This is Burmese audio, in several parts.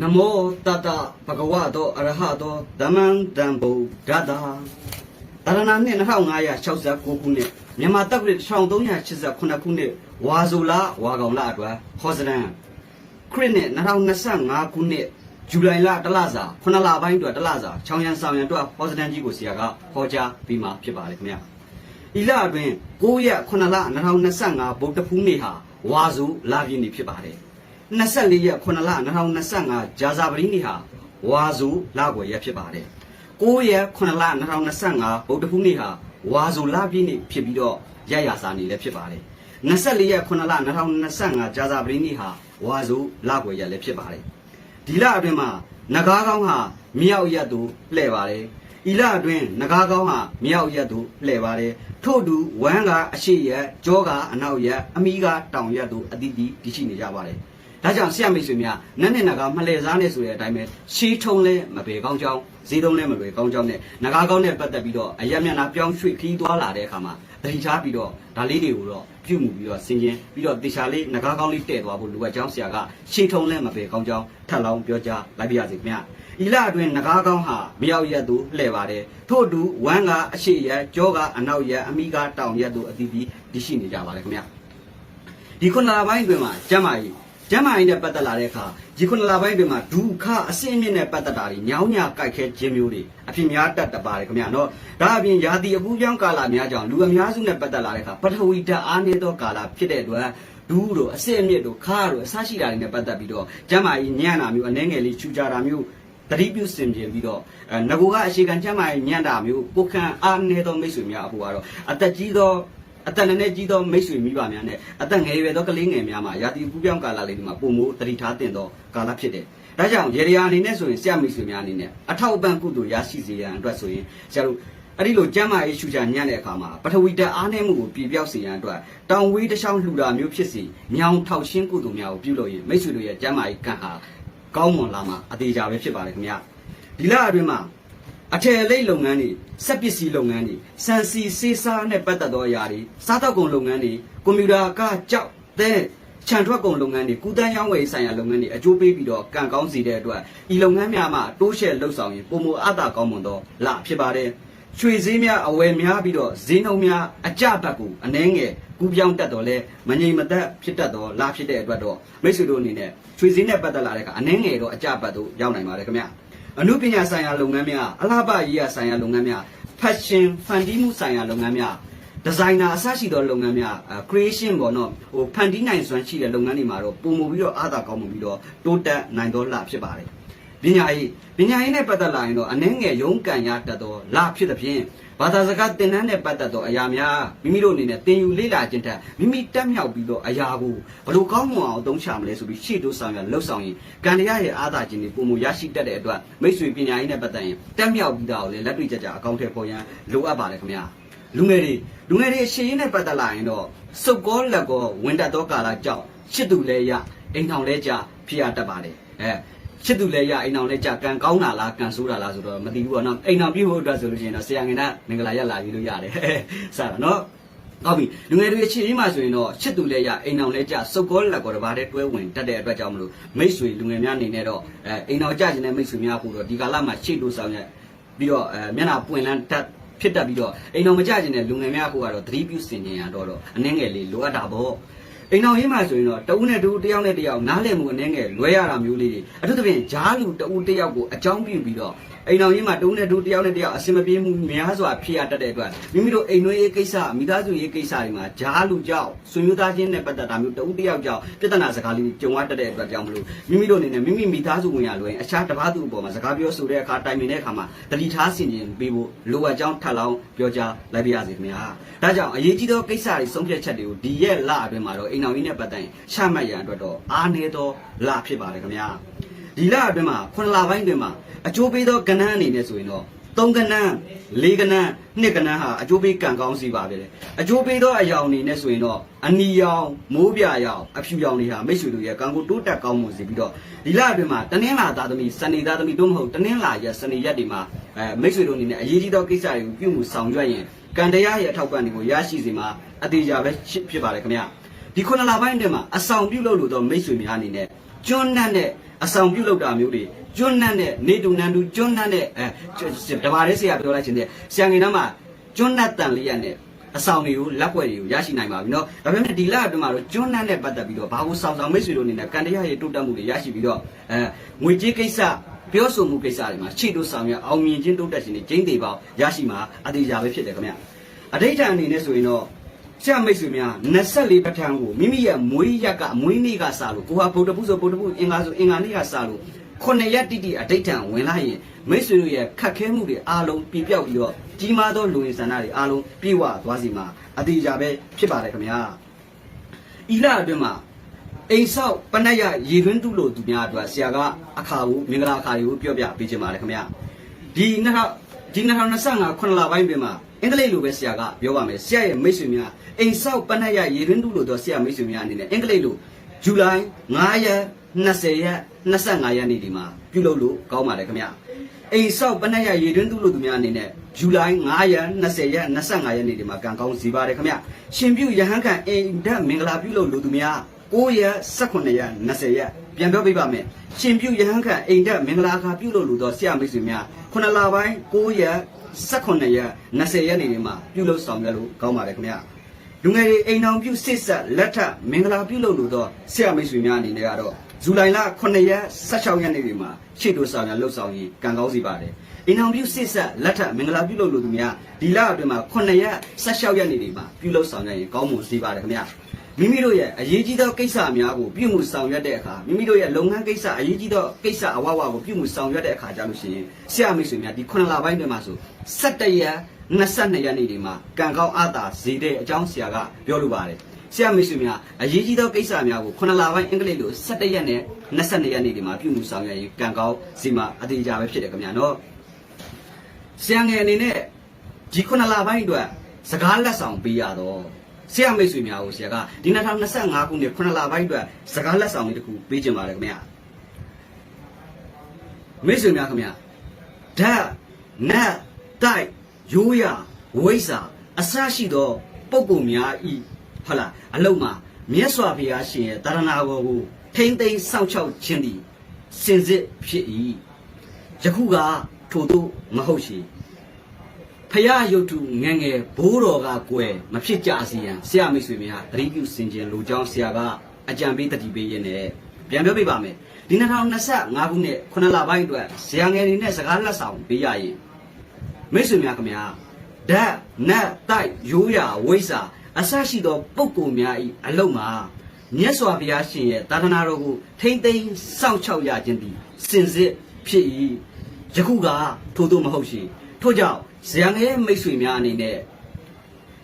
နမောတတဘဂဝတောအရဟတောဓမ္မံတံဗုဒ္ဓတာတရဏနှစ်2569ခုနှစ်မြန်မာတက္ကရာ1389ခုနှစ်ဝါဇူလဝါကောင်လအတွက်ဟောစရန်ခရစ်နှစ်2025ခုနှစ်ဇူလိုင်လတလစာ9လပိုင်းအတွက်တလစာချောင်းရန်ဆောင်ရန်အတွက်ဟောစရန်ကြီးကိုဆရာကဟောကြားပြီးမှဖြစ်ပါတယ်ခင်ဗျာဤလအတွင်း9ရက်9လ2025ဗုဒ္ဓဖူးနေ့ဟာဝါဇူလပြည့်နေ့ဖြစ်ပါတယ် 24ရက်9လ2025ဂျာဇာပတိနေ့ဟာဝါဇူလကွယ်ရက်ဖြစ်ပါတယ်9ရက်9လ2025ဗုဒ္ဓဖူးနေ့ဟာဝါဇူလပြည့်နေ့ဖြစ်ပြီးတော့ရရစာနေ့လည်းဖြစ်ပါတယ်24ရက်9လ2025ဂျာဇာပတိနေ့ဟာဝါဇူလကွယ်ရက်လည်းဖြစ်ပါတယ်ဒီလအတွင်းမှာနဂါးကောင်းဟာမြောက်ရက်သူလှဲ့ပါတယ်ဤလအတွင်းနဂါးကောင်းဟာမြောက်ရက်သူလှဲ့ပါတယ်ထို့အတူဝမ်းကအရှိရက်ကြောကအနောက်ရက်အမီးကတောင်ရက်သူအတိအတီတရှိနေကြပါတယ် ဒါကြောင့်ဆရာမိတ်ဆွေများနတ်နဲ့နဂါမလှည့်စားနဲ့ဆိုတဲ့အတိုင်းပဲရှီးထုံးလဲမပေကောင်းကြောင်းဈေးတုံးလဲမပေကောင်းကြောင်းနဲ့နဂါကောင်းနဲ့ပတ်သက်ပြီးတော့အယက်မျက်နှာပြောင်းရွှေ့ခီးသွားလာတဲ့အခါမှာတတိချားပြီးတော့ဒါလေးတွေကိုတော့ပြုမှုပြီးတော့ဆင်ခြင်ပြီးတော့တေချာလေးနဂါကောင်းလေးတဲ့သွားဖို့လိုအပ်ကြောင်းဆရာကရှီးထုံးလဲမပေကောင်းကြောင်းထပ်လောင်းပြောကြားလိုက်ပါရစေခင်ဗျာဤလအတွင်းနဂါကောင်းဟာမရောက်ရက်သူလှည့်ပါတယ်ထို့အတူဝမ်းကအရှိရက်ကြောကအနောက်ရက်အမိကတောင်ရက်သူအသီးသီးတရှိနေကြပါတယ်ခင်ဗျာဒီခုနလပိုင်းတွင်မှာကျမ်းမာရေး ကျမ်းမာရေးနဲ့ပတ်သက်လာတဲ့အခါဒီခုနလပိုင်းတွင်မှာဒုက္ခအစင်းမြင့်နဲ့ပတ်သက်တာတွေညောင်းညာကြိုက်ခဲခြင်းမျိုးတွေအဖြစ်များတတ်တတ်ပါတယ်ခင်ဗျာနော်ဒါအပြင်ယာတိအပူပြောင်းကာလများကြောင့်လူအများစုနဲ့ပတ်သက်လာတဲ့အခါပထဝီဓာတ်အားနည်းသောကာလဖြစ်တဲ့အတွက်ဒူးတို့အစင်းမြင့်တို့ခါတို့အဆရှိတာတွေနဲ့ပတ်သက်ပြီးတော့ကျမ်းမာရေးညံ့တာမျိုးအနှဲငယ်လေးချူကြတာမျိုးတတိပြုစင်ပြင်ပြီးတော့အဲငကိုကအရှိကန်ကျမ်းမာရေးညံ့တာမျိုးကိုခံအားနည်းသောမိတ်ဆွေများအဖို့ကတော့အသက်ကြီးသော အသက်နည်းနည်းကြီးသောမိတ်ဆွေမိဘများနဲ့အသက်ငယ်ရွယ်သောကလေးငယ်များမှာရာသီပူပြောင်းကာလလေးဒီမှာပုံမိုးတတိထားတင်သောကာလဖြစ်တယ်။ဒါကြောင့်ရေရာအနေနဲ့ဆိုရင်ဆရာမိတ်ဆွေများအနေနဲ့အထောက်အပံ့ကုသိုလ်ရရှိစေရန်အတွက်ဆိုရင်ဆရာတို့အဲ့ဒီလိုကျမ်းမာရေးရှုချညံ့တဲ့အခါမှာပထဝီဓာတ်အားနည်းမှုကိုပြပြောက်စေရန်အတွက်တောင်ဝေးတစ်ချောင်းလှူတာမျိုးဖြစ်စီညောင်ထောက်ရှင်းကုသိုလ်များကိုပြုလုပ်ရင်မိတ်ဆွေတို့ရဲ့ကျမ်းမာရေးကံဟာကောင်းမွန်လာမှာအသေးချာပဲဖြစ်ပါတယ်ခင်ဗျာဒီလအတွင်းမှာ အထည်အလိပ်လုပ်ငန်းတွေစက်ပစ္စည်းလုပ်ငန်းတွေစံစီစေးစားနဲ့ပတ်သက်သောအရာတွေစားတောက်ကုန်လုပ်ငန်းတွေကွန်ပျူတာကကြောက်တဲ့ခြံထွက်ကုန်လုပ်ငန်းတွေကုသန်းရောင်းဝယ်ဆိုင်ရာလုပ်ငန်းတွေအကျိုးပေးပြီးတော့ကံကောင်းစေတဲ့အတွက်ဤလုပ်ငန်းများမှာတိုးရှဲလှုပ်ဆောင်ရင်ပုံမအပ်တာကောင်းမွန်သောလဖြစ်ပါတယ်ရွှေဈေးများအဝယ်များပြီးတော့ဈေးနှုန်းများအကျဘက်ကိုအနှဲငယ်ကူးပြောင်းတတ်တော့လဲမငြိမ်မသက်ဖြစ်တတ်တော့လဖြစ်တဲ့အတွက်တော့မိတ်ဆွေတို့အနေနဲ့ရွှေဈေးနဲ့ပတ်သက်လာတဲ့အခါအနှဲငယ်တော့အကျဘက်သို့ရောက်နိုင်ပါတယ်ခင်ဗျာ အမှုပညာဆိုင်ရာလုပ်ငန်းများအလားပါရေးရာဆိုင်ရာလုပ်ငန်းများ fashion ဖန်တီးမှုဆိုင်ရာလုပ်ငန်းများဒီဇိုင်နာအစရှိသောလုပ်ငန်းများအဲ creation ပေါ့နော်ဟိုဖန်တီးနိုင်စွမ်းရှိတဲ့လုပ်ငန်းတွေမှာတော့ပုံမူပြီးတော့အားသာကောင်းမှုပြီးတော့တိုးတက်နိုင်သောလဖြစ်ပါတယ် ပညာရေးပညာရေးနဲ့ပတ်သက်လာရင်တော့အနှဲငယ်ရုံးကန်ရတတ်သောလဖြစ်သဖြင့်ဘာသာစကားသင်တန်းနဲ့ပတ်သက်သောအရာများမိမိတို့အနေနဲ့သင်ယူလေ့လာခြင်းထက်မိမိတက်မြောက်ပြီးတော့အရာကိုဘယ်လိုကောင်းမွန်အောင်အသုံးချမလဲဆိုပြီးရှေ့တိုးဆောင်ရလှုပ်ဆောင်ရင်ကံတရားရဲ့အားသာခြင်းတွေပုံမူရရှိတတ်တဲ့အတွက်မိတ်ဆွေပညာရေးနဲ့ပတ်သက်ရင်တက်မြောက်ပြီးတာကိုလည်းလက်တွေ့ကြကြအကောင့်ထဲပေါ်ရန်လိုအပ်ပါတယ်ခင်ဗျာလူငယ်တွေလူငယ်တွေရှေ့ရင်းနဲ့ပတ်သက်လာရင်တော့စုပ်ကောလက်ကောဝင်တတ်သောကာလကြောင့်ရှစ်သူလဲရအိမ်ထောင်လဲကြဖြစ်ရတတ်ပါတယ်အဲ ချစ်သူလည်းရအိမ်အောင်လည်းကြကံကောင်းတာလားကံဆိုးတာလားဆိုတော့မသိဘူးပေါ့နော်အိမ်အောင်ပြုဖို့အတွက်ဆိုလို့ရှိရင်တော့ဆရာငင်ကမင်္ဂလာရက်လာပြီးလို့ရတယ်စတာနော်ဟုတ်ပြီလူငယ်တွေအချင်းချင်းမှဆိုရင်တော့ချစ်သူလည်းရအိမ်အောင်လည်းကြစုပ်ကောလက်ကောတပါးတည်းတွဲဝင်တတ်တဲ့အတွက်ကြောင့်မလို့မိတ်ဆွေလူငယ်များအနေနဲ့တော့အဲအိမ်အောင်ကြခြင်းတဲ့မိတ်ဆွေများကိုတော့ဒီကာလမှာရှေ့တိုးဆောင်ရက်ပြီးတော့အဲမျက်နှာပွင့်လန်းတတ်ဖြစ်တတ်ပြီးတော့အိမ်အောင်မကြခြင်းတဲ့လူငယ်များကိုကတော့သတိပြုစင်ကြင်ရတော့တော့အနှင်းငယ်လေးလိုအပ်တာပေါ့ အိမ်အောင်ရေးမှဆိုရင်တော့တဦးနဲ့တဦးတယောက်နဲ့တယောက်နားလည်မှုအနှဲငယ်လွဲရတာမျိုးလေးတွေအထူးသဖြင့်ဂျားလူတဦးတယောက်ကိုအကြောင်းပြုပြီးတော့ အိမ်အောင်ရေးမှတဦးနဲ့တဦးတယောက်နဲ့တယောက်အဆင်မပြေမှုများစွာဖြစ်ရတတ်တဲ့အတွက်မိမိတို့အိမ်နှွေးရေးကိစ္စမိသားစုရေးကိစ္စတွေမှာဂျားလူကြောက်ဆွေမျိုးသားချင်းနဲ့ပတ်သက်တာမျိုးတဦးတယောက်ကြောင့်ပြဿနာစကားလေးကြုံရတတ်တဲ့အတွက်ကြောင့်မလို့မိမိတို့အနေနဲ့မိမိမိသားစုဝင်ရလွယ်အခြားတစ်ပါးသူအပေါ်မှာစကားပြောဆိုတဲ့အခါတိုင်ပင်တဲ့အခါမှာတတိထားဆင်ခြင်ပေးဖို့လိုအပ်ကြောင်းထပ်လောင်းပြောကြားလိုက်ပါရစေခင်ဗျာဒါကြောင့်အရေးကြီးသောကိစ္စတွေဆုံးဖြတ်ချက်တွေကိုဒီရက်လအတွင်းမှာတော့အိမ်အောင်ရေးနဲ့ပတ်သက်ရင်ချမှတ်ရန်အတွက်တော့အားနည်းသောလဖြစ်ပါတယ်ခင်ဗျာ ဒီလအတွင်းမှာခုနှစ်လပိုင်းအတွင်းမှာအကျိုးပေးသောကဏ္ဍအနေနဲ့ဆိုရင်တော့သုံးကဏ္ဍလေးကဏ္ဍနှစ်ကဏ္ဍဟာအကျိုးပေးကံကောင်းစီပါပဲလေအကျိုးပေးသောအယောင်အနေနဲ့ဆိုရင်တော့အနီရောင်မိုးပြရောင်အဖြူရောင်တွေဟာမိတ်ဆွေတို့ရဲ့ကံကိုတိုးတက်ကောင်းမွန်စေပြီးတော့ဒီလအတွင်းမှာတနင်္လာသားသမီးစနေသားသမီးတို့မဟုတ်တနင်္လာရက်စနေရက်တွေမှာအဲမိတ်ဆွေတို့အနေနဲ့အရေးကြီးသောကိစ္စတွေကိုပြုမှုဆောင်ရွက်ရင်ကံတရားရဲ့အထောက်ပံ့တွေကိုရရှိစေမှာအသေးချာပဲဖြစ်ပါတယ်ခင်ဗျာဒီခုနလပိုင်းအတွင်းမှာအဆောင်ပြုလုပ်လို့တော့မိတ်ဆွေများအနေနဲ့ကျွန်းနှံ့တဲ့ အဆောင်ပြုတ်လောက်တာမျိုးတွေကျွန်းနှံ့တဲ့နေတူနန်တူကျွန်းနှံ့တဲ့အဲတဘာလေးဆရာပြောလိုက်ခြင်းတဲ့ဆရာငယ်နှမ်းမှာကျွန်းနှံ့တန်လေးရနဲ့အဆောင်တွေကိုလက်ွက်တွေကိုရရှိနိုင်ပါပြီเนาะဒါပေမဲ့ဒီလအတွင်းမှာတော့ကျွန်းနှံ့နဲ့ပတ်သက်ပြီးတော့ဘာကိုဆောင်ဆောင်မိတ်ဆွေတို့အနေနဲ့ကန်တရားရဲ့တိုးတက်မှုတွေရရှိပြီးတော့အဲငွေကြေးကိစ္စပြောဆိုမှုကိစ္စတွေမှာခြေတို့ဆောင်ရအောင်မြင်ခြင်းတိုးတက်ခြင်းတွေကျင်းသေးပေါရရှိမှာအသေးချာပဲဖြစ်တယ်ခင်ဗျအဋိဋ္ဌာန်အနေနဲ့ဆိုရင်တော့ ဆရာမိတ်ဆွေများ24ပဋ္ဌာန်းကိုမိမိရဲ့မွေးရက်ကမွေးနေ့ကစလို့ကိုဟာဗုဒ္ဓဘုဆိုဗုဒ္ဓဘုအင်္ဂါဆိုအင်္ဂါနေ့ကစလို့ခုနှစ်ရက်တိတိအဋိဋ္ဌာန်ဝင်လာရင်မိတ်ဆွေတို့ရဲ့ခက်ခဲမှုတွေအားလုံးပြပြောက်ပြီးတော့ကြီးမားသောလူဝင်ဆန္ဒတွေအားလုံးပြေဝသွားစီမှာအသေးချာပဲဖြစ်ပါတယ်ခင်ဗျာဤလအတွင်းမှာအိမ်ဆောက်ပနက်ရရေတွင်းတူလို့သူများအတွက်ဆရာကအခါကိုမင်္ဂလာအခါကိုပြောပြပေးခြင်းပါတယ်ခင်ဗျာဒီနောက် ဒီ2025ခုနှစ်လပိုင်းတွင်မှာအင်္ဂလိပ်လိုပဲဆရာကပြောပါမယ်ဆရာရဲ့မိတ်ဆွေများအိမ်ဆောက်ပနက်ရရေတွင်းတူလို့တော့ဆရာမိတ်ဆွေများအနေနဲ့အင်္ဂလိပ်လိုဇူလိုင်9ရက်20ရက်25ရက်နေ့ဒီမှာပြုလုပ်လို့ကောင်းပါတယ်ခင်ဗျာအိမ်ဆောက်ပနက်ရရေတွင်းတူလို့သူများအနေနဲ့ဇူလိုင်9ရက်20ရက်25ရက်နေ့ဒီမှာကံကောင်းစီပါတယ်ခင်ဗျာရှင်ပြုရဟန်းခံအိမ်ဓာတ်မင်္ဂလာပြုလုပ်လို့သူများ 9ရက်18ရက်20ရက်ပြန်ပြောပြပါမယ်ရှင်ပြုရဟန်းခံအိမ်ဓာတ်မင်္ဂလာခါပြုလုပ်လို့တော့ဆရာမိတ်ဆွေများခုနှစ်လပိုင်း9ရက်18ရက်20ရက်နေ့ဒီမှာပြုလုပ်ဆောင်ရွက်လို့ကောင်းပါတယ်ခင်ဗျာလူငယ်တွေအိမ်တော်ပြုစစ်ဆက်လက်ထပ်မင်္ဂလာပြုလုပ်လို့တော့ဆရာမိတ်ဆွေများအနေနဲ့ကတော့ဇူလိုင်လ9ရက်16ရက်နေ့ဒီမှာရှေ့တို့ဆောင်ရလှုပ်ဆောင်ရင်ကံကောင်းစီပါတယ်အိမ်တော်ပြုစစ်ဆက်လက်ထပ်မင်္ဂလာပြုလုပ်လို့သူများဒီလအတွင်းမှာ9ရက်16ရက်နေ့ဒီမှာပြုလုပ်ဆောင်ရရင်ကောင်းမွန်စီပါတယ်ခင်ဗျာ မိမိတို့ရဲ့အရေးကြီးသောကိစ္စများကိုပြုမှုဆောင်ရွက်တဲ့အခါမိမိတို့ရဲ့လုပ်ငန်းကိစ္စအရေးကြီးသောကိစ္စအဝဝကိုပြုမှုဆောင်ရွက်တဲ့အခါကြလို့ရှိရင်ဆရာမိတ်ဆွေများဒီ9လပိုင်းတွင်မှာဆို17ရက်22ရက်နေ့ဒီမှာကံကောင်းအတာဇေတဲ့အကြောင်းဆရာကပြောလိုပါတယ်ဆရာမိတ်ဆွေများအရေးကြီးသောကိစ္စများကို9လပိုင်းအင်္ဂလိပ်လို17ရက်နဲ့22ရက်နေ့ဒီမှာပြုမှုဆောင်ရွက်ရင်ကံကောင်းစီမှာအသေးကြပဲဖြစ်တယ်ခင်ဗျာနော်ဆရာငယ်အနေနဲ့ဒီ9လပိုင်းအတွက်စကားလက်ဆောင်ပေးရတော့ ဆရာမိတ်ဆွေများကိုဆရာကဒီ2025ခုနှစ်9လပိုင်းအတွက်စကားလက်ဆောင်လေးတစ်ခုပေးခြင်းပါတယ်ခင်ဗျာမိတ်ဆွေများခင်ဗျာဓာတ်နတ်တိုက်ရိုးရဝိဇ္ဇာအစရှိသောပုဂ္ဂိုလ်များဤဟုတ်လားအလုံးမှာမြတ်စွာဘုရားရှင်ရဲ့တရဏဂောကိုထိမ့်သိမ်းစောင့်ရှောက်ခြင်းသည်စင်စစ်ဖြစ်၏ယခုကထို့သို့မဟုတ်ရှိ ဖရာယုတ်တုငယ်ငယ်ဘိုးတော်ကကွယ်မဖြစ်ကြစီရန်ဆရာမိတ်ဆွေများသတိပြုစင်ကြင်လူကြောင်းဆရာကအကြံပေးတတိပေးရင်းနဲ့ပြန်ပြောပြပါမယ်ဒီ2025ခုနှစ်ခုနှစ်လပိုင်းအတွက်ဆရာငယ်နေနဲ့စကားလက်ဆောင်ပေးရရင်မိတ်ဆွေများခင်ဗျာဓာတ်နတ်တိုက်ရိုးရာဝိဇ္ဇာအစရှိသောပုဂ္ဂိုလ်များဤအလုံးမှာမြတ်စွာဘုရားရှင်ရဲ့သာသနာတော်ကိုထိမ့်သိမ်းစောင့်ရှောက်ရခြင်းသည်စင်စစ်ဖြစ်၏ယခုကထို့သို့မဟုတ်ရှိထို့ကြောင့် ဇယံငယ်မိတ်ဆွေများအနေနဲ့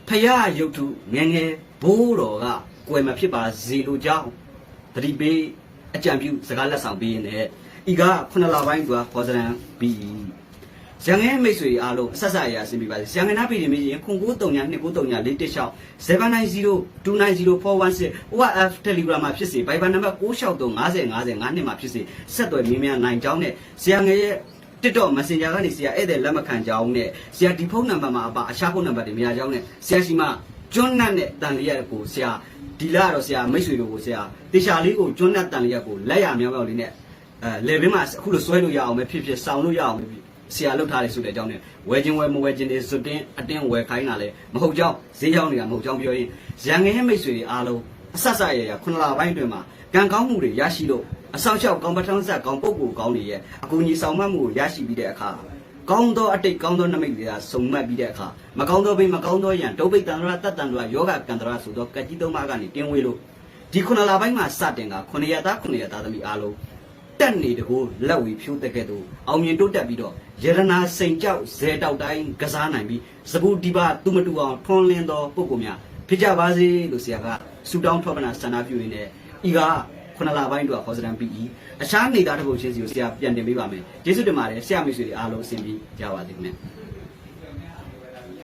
ဖရာယုတ်တုငယ်ငယ်ဘိုးတော်ကကွယ်မဖြစ်ပါစေလိုကြောင်းတတိပေးအကြံပြုစကားလက်ဆောင်ပေးရင်းနဲ့ဤကခုနလပိုင်းကခေါ်စရန်ပြီးဇန်ငယ်မိတ်ဆွေအားလုံးအဆက်ဆက်အရာဆင်ပြပါစေဇန်ငယ်နာပြည်နေမြင်ခွန်939 239 416 790 290 416 OF Telegram မှာဖြစ်စေ Viber နံပါတ်663 50 50 9နှစ်မှာဖြစ်စေဆက်သွယ်မြင်းများနိုင်ကြောင်းနဲ့ဇန်ငယ်ရဲ့ TikTok Messenger ကနေဆရာဧည့်သည်လက်မခံကြောင်းနဲ့ဆရာဒီဖုန်းနံပါတ်မှာအပါအခြားဖုန်းနံပါတ်တွေမရကြောင်းနဲ့ဆရာရှိမှကျွန်းနတ်နဲ့တန်လျက်ကိုဆရာဒီလာတော့ဆရာမိတ်ဆွေတို့ကိုဆရာတေချာလေးကိုကျွန်းနတ်တန်လျက်ကိုလက်ရမြောက်မြောက်လေးနဲ့အဲလေဘင်းမှာအခုလိုဆွဲလို့ရအောင်ပဲဖြစ်ဖြစ်စောင်းလို့ရအောင်ပဲဖြစ်ဆရာလှုပ်ထားတယ်ဆိုတဲ့အကြောင်းနဲ့ဝယ်ခြင်းဝယ်မဝယ်ခြင်းတွေစွတ်တင်းအတင်းဝယ်ခိုင်းတာလေမဟုတ်ကြောင်းဈေးရောက်နေတာမဟုတ်ကြောင်းပြောရင်ရန်ငယ်မိတ်ဆွေတွေအားလုံးအဆက်ဆက်ရရခုနလပိုင်းတွင်မှာကံကောင်းမှုတွေရရှိလို့ အဆောင်လျှောက်ကောင်းပထမဆက်ကောင်းပုဂ္ဂိုလ်ကောင်းတွေရဲ့အကူအညီဆောင်မှတ်မှုကိုရရှိပြီးတဲ့အခါကောင်းသောအတိတ်ကောင်းသောနမိတ်တွေကစုံမှတ်ပြီးတဲ့အခါမကောင်းသောဘိမကောင်းသောယံဒုဗိတ်တန္တရာတတ္တန္တရာယောဂကန္တရာဆိုသောကတိသုံးပါးကနေတင်းဝေးလို့ဒီခုနလပိုင်းမှာစတင်ကခုနရသားခုနရသားသမီးအားလုံးတက်နေတကိုလက်ဝေဖြိုးတဲ့ကဲ့သို့အောင်မြင်တိုးတက်ပြီးတော့ယရနာစိန်ကြောက်ဇဲတောက်တိုင်းကစားနိုင်ပြီးစပူဒီပါသူမတူအောင်ထွန်းလင်းသောပုဂ္ဂိုလ်များဖြစ်ကြပါစေလို့ဆရာကဆုတောင်းထောက်ပနာဆန္ဒပြုရင်းနဲ့ဤက ခုနလပိုင်းတော့ခေါ်စတန်ပြီးအခြားနေသားတစ်ပုတ်ချင်းစီကိုဆရာပြန်တင်ပေးပါမယ်ကျေးဇူးတင်ပါတယ်ဆရာမိတ်ဆွေတွေအားလုံးအဆင်ပြေကြပါစေခင်ဗျ